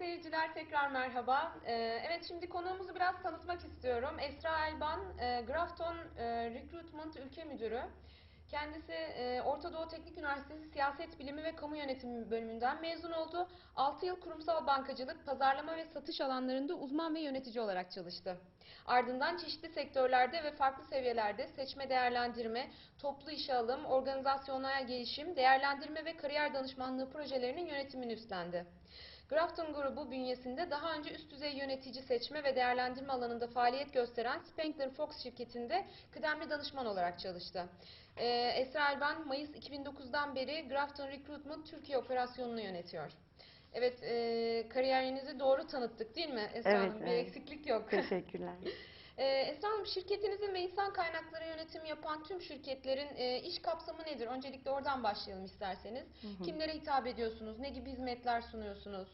seyirciler tekrar merhaba. Ee, evet şimdi konuğumuzu biraz tanıtmak istiyorum. Esra Elban, e, Grafton e, Recruitment Ülke Müdürü. Kendisi e, Orta Doğu Teknik Üniversitesi Siyaset Bilimi ve Kamu Yönetimi bölümünden mezun oldu. 6 yıl kurumsal bankacılık, pazarlama ve satış alanlarında uzman ve yönetici olarak çalıştı. Ardından çeşitli sektörlerde ve farklı seviyelerde seçme değerlendirme, toplu işe alım, organizasyonel gelişim, değerlendirme ve kariyer danışmanlığı projelerinin yönetimini üstlendi. Grafton grubu bünyesinde daha önce üst düzey yönetici seçme ve değerlendirme alanında faaliyet gösteren Spengler Fox şirketinde kıdemli danışman olarak çalıştı. Ee, Esra Elban Mayıs 2009'dan beri Grafton Recruitment Türkiye operasyonunu yönetiyor. Evet, e, kariyerinizi doğru tanıttık değil mi Esra Evet, Hanım? Bir evet. eksiklik yok. Teşekkürler. Ee, Esra Hanım, şirketinizin ve insan kaynakları yönetimi yapan tüm şirketlerin e, iş kapsamı nedir? Öncelikle oradan başlayalım isterseniz. Kimlere hitap ediyorsunuz? Ne gibi hizmetler sunuyorsunuz?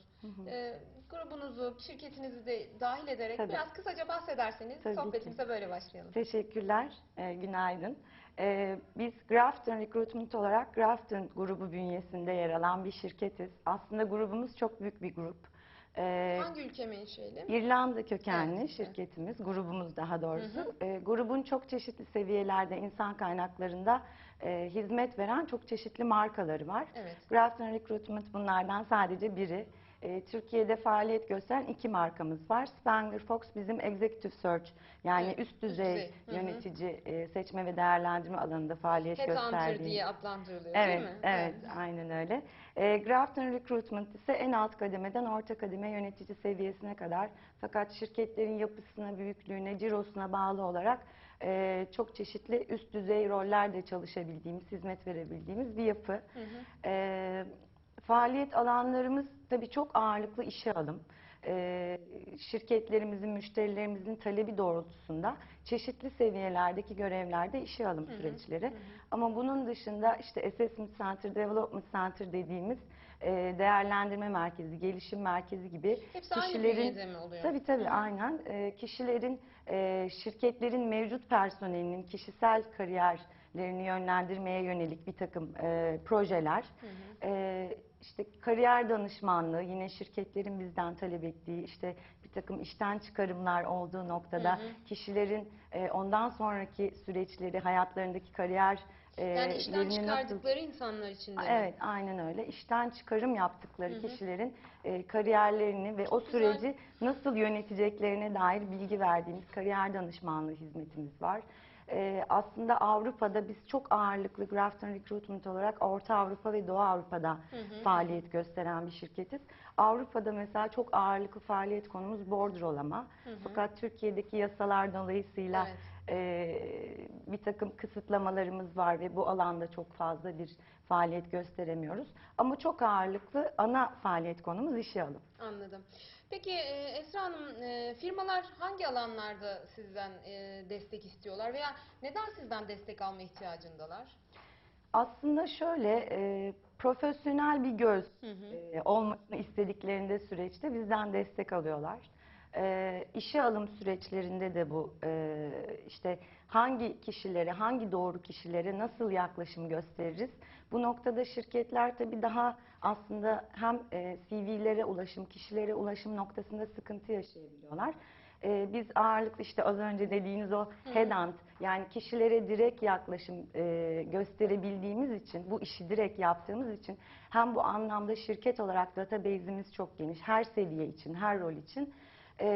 Ee, grubunuzu, şirketinizi de dahil ederek Tabii. biraz kısaca bahsederseniz Tabii ki. sohbetimize böyle başlayalım. Teşekkürler. Ee, günaydın. Ee, biz Grafton Recruitment olarak Grafton grubu bünyesinde yer alan bir şirketiz. Aslında grubumuz çok büyük bir grup. Ee, Hangi ülke menşeli? İrlanda kökenli Evet, şirketimiz, grubumuz daha doğrusu. Ee, grubun çok çeşitli seviyelerde insan kaynaklarında e, hizmet veren çok çeşitli markaları var. Evet. Grafton Recruitment bunlardan sadece biri. Ee, Türkiye'de faaliyet gösteren iki markamız var. Spangler Fox bizim Executive Search yani Evet, üst üst düzey düzey. Hı hı. yönetici e, seçme ve değerlendirme alanında faaliyet Headhunter gösterdiği. diye adlandırılıyor Evet, değil mi? evet, aynen öyle. E, Grafton Recruitment ise en alt kademeden orta kademe yönetici seviyesine kadar fakat şirketlerin yapısına, büyüklüğüne, cirosuna bağlı olarak e, çok çeşitli üst düzey rollerde çalışabildiğimiz, hizmet verebildiğimiz bir yapı. Hı hı. E, faaliyet alanlarımız tabii çok ağırlıklı işe alım. E, şirketlerimizin, müşterilerimizin talebi doğrultusunda çeşitli seviyelerdeki görevlerde işe alım süreçleri. Ama bunun dışında işte Assessment Center, Development Center dediğimiz e, değerlendirme merkezi, gelişim merkezi gibi Hepsi aynı kişilerin bünyede mi oluyor? Tabii tabii aynen. Ee, kişilerin, e, şirketlerin mevcut personelinin kişisel kariyerlerini yönlendirmeye yönelik bir takım e, projeler. E, işte kariyer danışmanlığı yine şirketlerin bizden talep ettiği işte bir takım işten çıkarımlar olduğu noktada Hı hı. kişilerin e, ondan sonraki süreçleri hayatlarındaki kariyer e, Yani işten nasıl- çıkardıkları insanlar için de mi? Evet, aynen öyle. İşten çıkarım yaptıkları kişilerin e, kariyerlerini ve o güzel. süreci nasıl yöneteceklerine dair bilgi verdiğimiz kariyer danışmanlığı hizmetimiz var. E, aslında Avrupa'da biz çok ağırlıklı Grafton Recruitment olarak Orta Avrupa ve Doğu Avrupa'da faaliyet gösteren bir şirketiz. Avrupa'da mesela çok ağırlıklı faaliyet konumuz bordrolama. Fakat Türkiye'deki yasalar dolayısıyla Evet. ee, bir takım kısıtlamalarımız var ve bu alanda çok fazla bir faaliyet gösteremiyoruz. Ama çok ağırlıklı ana faaliyet konumuz işe alım. Anladım. Peki e, Esra Hanım, e, firmalar hangi alanlarda sizden e, destek istiyorlar veya neden sizden destek alma ihtiyacındalar? Aslında şöyle e, profesyonel bir göz Hı hı. e, olmasını istediklerinde süreçte bizden destek alıyorlar. E, işe alım süreçlerinde de bu e, işte hangi kişilere, hangi doğru kişilere nasıl yaklaşım gösteririz? Bu noktada şirketler tabii daha aslında hem e, CV'lere ulaşım, kişilere ulaşım noktasında sıkıntı yaşayabiliyorlar. E, biz ağırlıklı işte az önce dediğiniz o headhunt yani kişilere direkt yaklaşım e, gösterebildiğimiz için bu işi direkt yaptığımız için hem bu anlamda şirket olarak database'imiz çok geniş her seviye için her rol için E,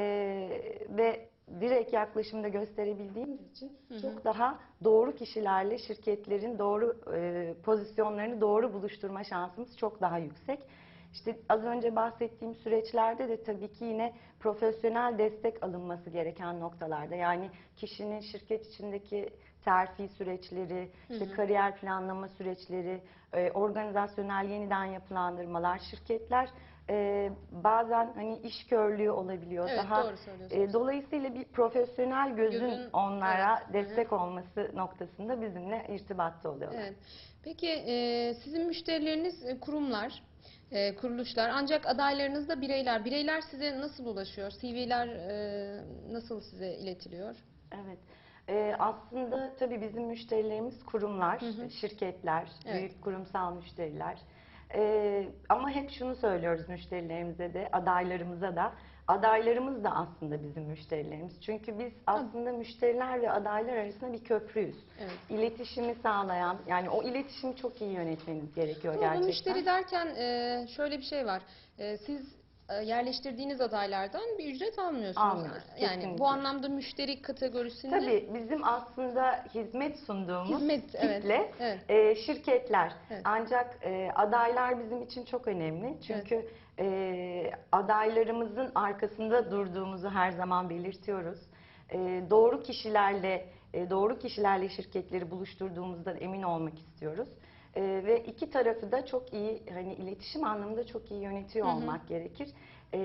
ve direkt yaklaşımda gösterebildiğimiz için çok daha doğru kişilerle şirketlerin doğru e, pozisyonlarını doğru buluşturma şansımız çok daha yüksek. İşte az önce bahsettiğim süreçlerde de tabii ki yine profesyonel destek alınması gereken noktalarda. Yani kişinin şirket içindeki terfi süreçleri, işte kariyer planlama süreçleri, e, organizasyonel yeniden yapılandırmalar, şirketler e, bazen hani iş körlüğü olabiliyor. Evet, Daha doğru söylüyorsunuz. e, dolayısıyla bir profesyonel gözün, Gözün, onlara evet, hı hı. destek olması noktasında bizimle irtibatta oluyorlar. Evet. Peki e, sizin müşterileriniz e, kurumlar, e, kuruluşlar ancak adaylarınız da bireyler. Bireyler size nasıl ulaşıyor? CV'ler e, nasıl size iletiliyor? Evet. Ee, aslında tabii bizim müşterilerimiz kurumlar, şirketler, Evet. büyük kurumsal müşteriler. Ee, ama hep şunu söylüyoruz müşterilerimize de, adaylarımıza da. Adaylarımız da aslında bizim müşterilerimiz. Çünkü biz aslında müşteriler ve adaylar arasında bir köprüyüz. Evet. İletişimi sağlayan, yani o iletişimi çok iyi yönetmeniz gerekiyor Ama gerçekten. müşteri derken e, şöyle bir şey var. E, siz e, yerleştirdiğiniz adaylardan bir ücret almıyorsunuz. Almıyoruz, Yani kesinlikle. bu anlamda müşteri kategorisini Tabii bizim aslında hizmet sunduğumuz Hizmet, evet, kitle evet. e, şirketler. Evet. Ancak e, adaylar bizim için çok önemli. Çünkü e, adaylarımızın arkasında durduğumuzu her zaman belirtiyoruz. E, doğru kişilerle e, doğru kişilerle şirketleri buluşturduğumuzdan emin olmak istiyoruz. E, ve iki tarafı da çok iyi hani iletişim anlamında çok iyi yönetiyor Hı hı. olmak gerekir. E,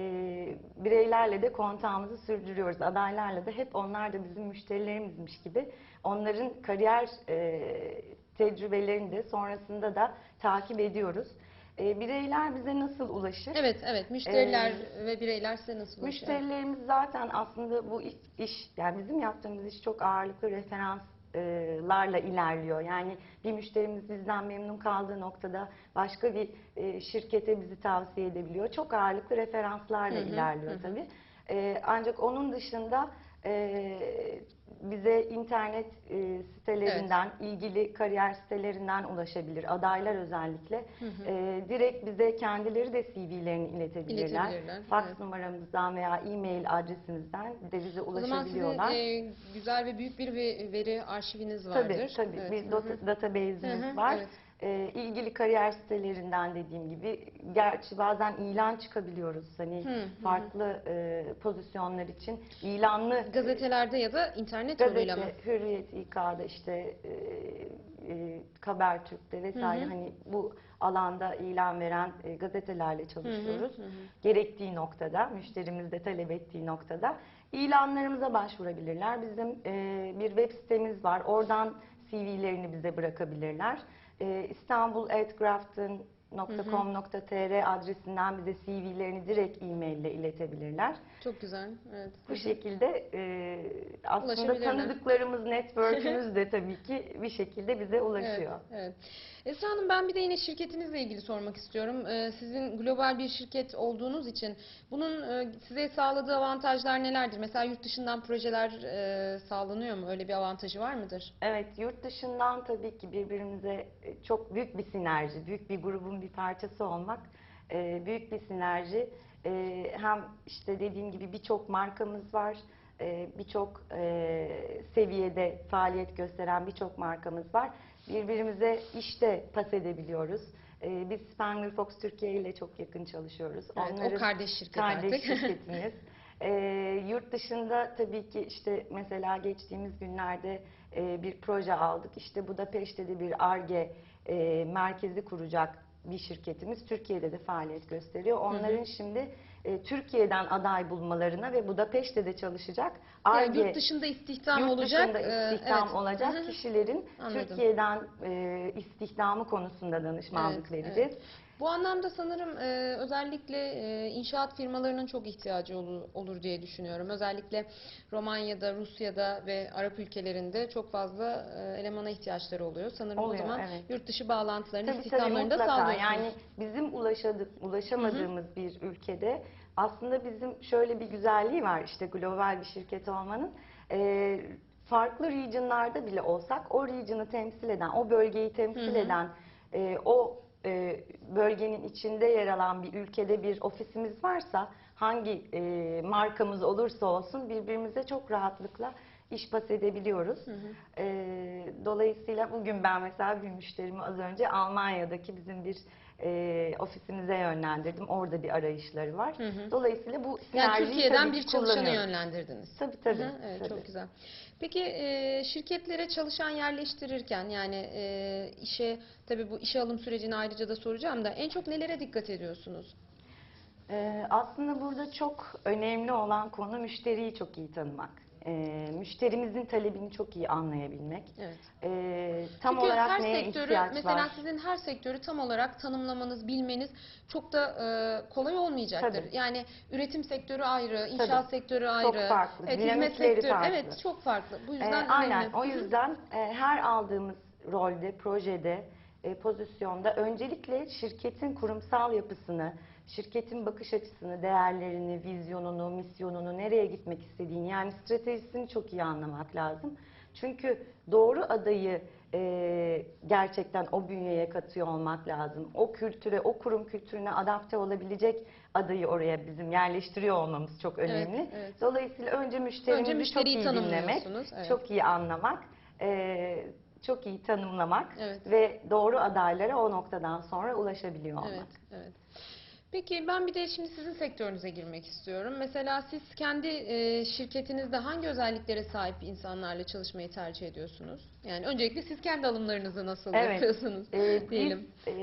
bireylerle de kontağımızı sürdürüyoruz. Adaylarla da hep onlar da bizim müşterilerimizmiş gibi onların kariyer e, tecrübelerini de sonrasında da takip ediyoruz. E, bireyler bize nasıl ulaşır? Evet, evet. Müşteriler ve bireyler size nasıl ulaşıyor? Müşterilerimiz zaten aslında bu iş, iş yani bizim yaptığımız iş çok ağırlıklı referanslarla ilerliyor. Yani bir müşterimiz bizden memnun kaldığı noktada başka bir e, şirkete bizi tavsiye edebiliyor. Çok ağırlıklı referanslarla Hı hı, ilerliyor hı tabii. E, ancak onun dışında e, bize internet e, sitelerinden, ilgili kariyer sitelerinden ulaşabilir. Adaylar özellikle. Hı hı. E, direkt bize kendileri de CV'lerini iletebilirler. İletebilirler, Fax evet. numaramızdan veya e-mail adresimizden de bize O zaman sizin ulaşabiliyorlar. e, güzel ve büyük bir ve- veri arşiviniz vardır. Tabii tabii Evet, bir database'imiz var. evet. Ee, ilgili kariyer sitelerinden dediğim gibi gerçi bazen ilan çıkabiliyoruz hani Hı, hı hı. farklı e, pozisyonlar için ilanlı Gazetelerde ya da internet yoluyla mı? gazete Hürriyet İK'da işte e, e, Habertürk'te vesaire Hı hı. hani bu alanda ilan veren e, gazetelerle çalışıyoruz. hı hı. Gerektiği noktada, müşterimiz de talep ettiği noktada ilanlarımıza başvurabilirler. Bizim e, bir web sitemiz var. Oradan CV'lerini bize bırakabilirler. E, istanbul.grafton.com.tr adresinden bize CV'lerini direkt e-mail ile iletebilirler. Çok güzel. Evet. Bu şekilde e, aslında tanıdıklarımız, network'ümüz de tabii ki bir şekilde bize ulaşıyor. Evet, evet. Esra Hanım ben bir de yine şirketinizle ilgili sormak istiyorum. Ee, sizin global bir şirket olduğunuz için bunun e, size sağladığı avantajlar nelerdir? Mesela yurt dışından projeler e, sağlanıyor mu? Öyle bir avantajı var mıdır? Evet, yurt dışından tabii ki birbirimize e, çok büyük bir sinerji, büyük bir grubun bir parçası olmak e, büyük bir sinerji. E, Hem işte dediğim gibi birçok markamız var, e, birçok e, seviyede faaliyet gösteren birçok markamız var. Birbirimize işte pas edebiliyoruz. E, Biz Spangler Fox Türkiye ile çok yakın çalışıyoruz. Evet, o kardeş şirket kardeş artık. şirketimiz. Ee, yurt dışında tabii ki işte mesela geçtiğimiz günlerde e, bir proje aldık. İşte Budapeşte de bir ARGE e, merkezi kuracak bir şirketimiz. Türkiye'de de faaliyet gösteriyor. Onların şimdi e, Türkiye'den aday bulmalarına ve Budapeşte'de çalışacak Yani ARGE yurt dışında istihdam yurt olacak. dışında e, istihdam evet. olacak Hı hı. kişilerin Anladım. Türkiye'den e, istihdamı konusunda danışmanlık Evet, vereceğiz. Bu anlamda sanırım e, özellikle e, inşaat firmalarının çok ihtiyacı olur, olur diye düşünüyorum. Özellikle Romanya'da, Rusya'da ve Arap ülkelerinde çok fazla e, elemana ihtiyaçları oluyor. Sanırım Oluyor, o zaman evet. yurt dışı bağlantılarını, Tabii tabii istihdamlarını da sağlıyorsunuz. Yani bizim ulaşadık, ulaşamadığımız bir ülkede aslında bizim şöyle bir güzelliği var işte global bir şirket olmanın. Ee, farklı regionlarda bile olsak o region'ı temsil eden, o bölgeyi temsil Hı hı. eden, e, o e, bölgenin içinde yer alan bir ülkede bir ofisimiz varsa hangi e, markamız olursa olsun birbirimize çok rahatlıkla iş pas edebiliyoruz. Hı hı. Ee, dolayısıyla bugün ben mesela bir müşterimi az önce Almanya'daki bizim bir e, ofisimize yönlendirdim. Orada bir arayışları var. Hı hı. Dolayısıyla bu Yani sinerjiyi Türkiye'den tabii bir çalışanı yönlendirdiniz. Tabii tabii. Hı hı, evet tabii. çok güzel. Peki e, şirketlere çalışan yerleştirirken yani e, işe tabii bu işe alım sürecini ayrıca da soracağım da en çok nelere dikkat ediyorsunuz? Ee, aslında burada çok önemli olan konu müşteriyi çok iyi tanımak. Ee, müşterimizin talebini çok iyi anlayabilmek. Evet. Ee, tam Çünkü olarak her neye sektörü ihtiyaç mesela var? sizin her sektörü tam olarak tanımlamanız, bilmeniz çok da e, kolay olmayacaktır. Tabii. Yani üretim sektörü ayrı, inşaat Tabii. sektörü Çok ayrı. farklı, Evet, hizmet sektörü farklı. evet çok farklı. Bu Ee, yüzden aynen. önemli. O yüzden e, her aldığımız rolde, projede e, pozisyonda öncelikle şirketin kurumsal yapısını, şirketin bakış açısını, değerlerini, vizyonunu, misyonunu, nereye gitmek istediğini yani stratejisini çok iyi anlamak lazım. Çünkü doğru adayı e, gerçekten o bünyeye katıyor olmak lazım. O kültüre, o kurum kültürüne adapte olabilecek adayı oraya bizim yerleştiriyor olmamız çok önemli. evet. Dolayısıyla önce müşterimizi Önce çok iyi dinlemek, evet. çok iyi anlamak, e, çok iyi tanımlamak Evet. ve doğru adaylara o noktadan sonra ulaşabiliyor olmak. Evet, evet. Peki ben bir de şimdi sizin sektörünüze girmek istiyorum. Mesela siz kendi e, şirketinizde hangi özelliklere sahip insanlarla çalışmayı tercih ediyorsunuz? Yani öncelikle siz kendi alımlarınızı nasıl Evet. yapıyorsunuz Ee, biz, diyelim. e,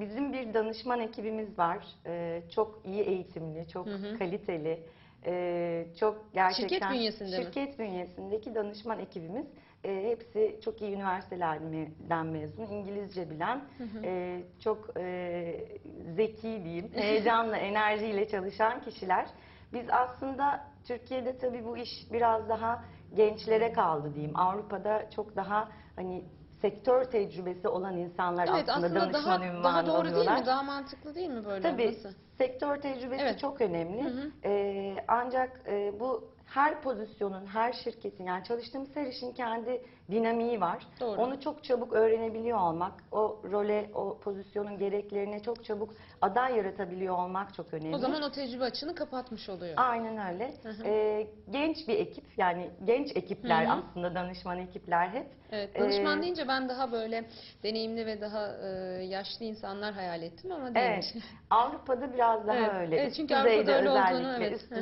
bizim bir danışman ekibimiz var. Ee, çok iyi eğitimli, çok Hı hı. kaliteli, e, çok gerçekten Şirket bünyesinde mi? şirket bünyesindeki danışman ekibimiz e, hepsi çok iyi üniversitelerden mezun, İngilizce bilen, e, çok e, zeki diyeyim, heyecanla, enerjiyle çalışan kişiler. Biz aslında Türkiye'de tabii bu iş biraz daha gençlere kaldı diyeyim. Avrupa'da çok daha hani sektör tecrübesi olan insanlar Evet aslında, aslında danışman daha ünvanı daha doğru değil alıyorlar. mi? Daha mantıklı değil mi böyle Tabii olması? sektör tecrübesi Evet. çok önemli. Hı hı. Ee, ancak e, bu her pozisyonun, her şirketin yani çalıştığımız her işin kendi dinamiği var. Doğru. Onu çok çabuk öğrenebiliyor olmak, o role, o pozisyonun gereklerine çok çabuk aday yaratabiliyor olmak çok önemli. O zaman o tecrübe açığını kapatmış oluyor. Aynen öyle. Hı hı. Ee, genç bir ekip yani genç ekipler Hı hı. aslında danışman ekipler hep. Evet, danışman Ee, deyince ben daha böyle deneyimli ve daha e, yaşlı insanlar hayal ettim ama Evet. değilmiş. Avrupa'da biraz daha Evet, öyle. evet, üst çünkü Avrupa'da düzeyde öyle olduğunu, evet. üst Hı hı.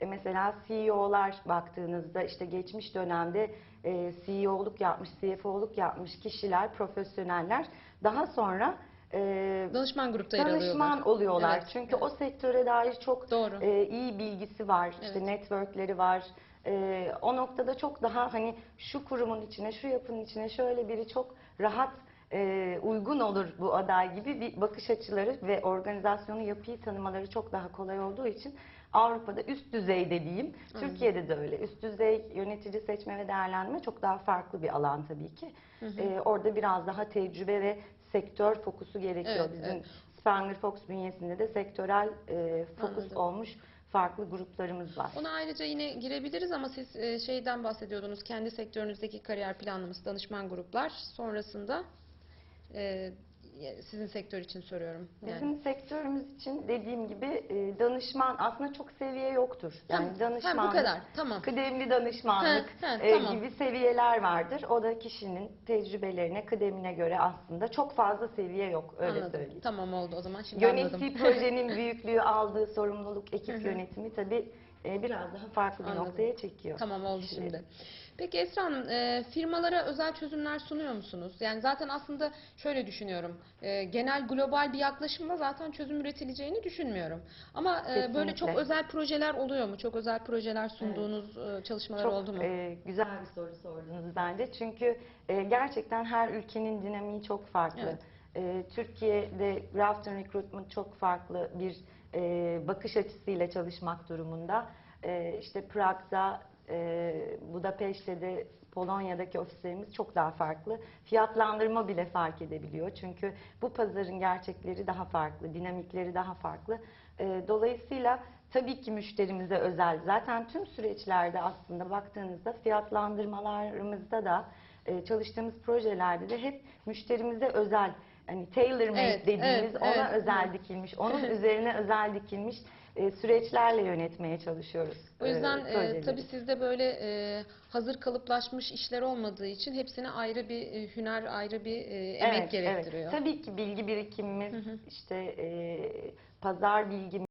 E, mesela CEO'lar baktığınızda işte geçmiş dönemde e, CEO'luk yapmış, CFO'luk yapmış kişiler, profesyoneller daha sonra e, Danışman grupta yer alıyorlar. danışman oluyorlar. Evet, Çünkü evet. o sektöre dair çok Doğru. e, iyi bilgisi var, işte Evet. networkleri var. E, o noktada çok daha hani şu kurumun içine, şu yapının içine şöyle biri çok rahat e, uygun olur bu aday gibi bir bakış açıları ve organizasyonu yapıyı tanımaları çok daha kolay olduğu için Avrupa'da üst düzeyde diyeyim. Anladım. Türkiye'de de öyle. Üst düzey yönetici seçme ve değerlendirme çok daha farklı bir alan tabii ki. E, orada biraz daha tecrübe ve sektör fokusu gerekiyor. Evet, Bizim evet. Spangler Fox bünyesinde de sektörel e, fokus Anladım. olmuş farklı gruplarımız var. Ona ayrıca yine girebiliriz ama siz e, şeyden bahsediyordunuz. Kendi sektörünüzdeki kariyer planlaması, danışman gruplar sonrasında e, sizin sektör için soruyorum. Yani. Bizim sektörümüz için dediğim gibi e, danışman aslında çok seviye yoktur. Yani Ha, ha, danışmanlık, bu kadar. Tamam. kıdemli danışmanlık Ha, ha, e, tamam. gibi seviyeler vardır. O da kişinin tecrübelerine, kıdemine göre aslında çok fazla seviye yok öyle anladım. söyleyeyim. Tamam oldu o zaman şimdi Yönettiği anladım. projenin büyüklüğü, aldığı sorumluluk, Hı ekip hı. yönetimi tabii e, biraz daha farklı bir Anladım. noktaya çekiyor. Tamam oldu şimdi. Peki Esra Hanım, e, firmalara özel çözümler sunuyor musunuz? Yani zaten aslında şöyle düşünüyorum. e, genel global bir yaklaşımla zaten çözüm üretileceğini düşünmüyorum. Ama e, böyle çok özel projeler oluyor mu? Çok özel projeler sunduğunuz e, çalışmalar Çok oldu mu? e, güzel bir soru sordunuz bence. Çünkü e, gerçekten her ülkenin dinamiği çok farklı. Evet. E, Türkiye'de Grafton Recruitment çok farklı bir e, bakış açısıyla çalışmak durumunda. E, işte Prag'da, e, Budapeşte de Polonya'daki ofislerimiz çok daha farklı. Fiyatlandırma bile fark edebiliyor. Çünkü bu pazarın gerçekleri daha farklı, dinamikleri daha farklı. E, dolayısıyla tabii ki müşterimize özel. Zaten tüm süreçlerde aslında baktığınızda fiyatlandırmalarımızda da e, çalıştığımız projelerde de hep müşterimize özel hani tailor made Evet, dediğimiz evet, ona evet, özel evet. dikilmiş, onun üzerine özel dikilmiş e, süreçlerle yönetmeye çalışıyoruz. O yüzden e, e, projeleri. tabii sizde böyle e, hazır kalıplaşmış işler olmadığı için hepsine ayrı bir e, hüner, ayrı bir e, emek Evet, gerektiriyor. Evet. Tabii ki bilgi birikimimiz, Hı hı. işte e, pazar bilgimiz,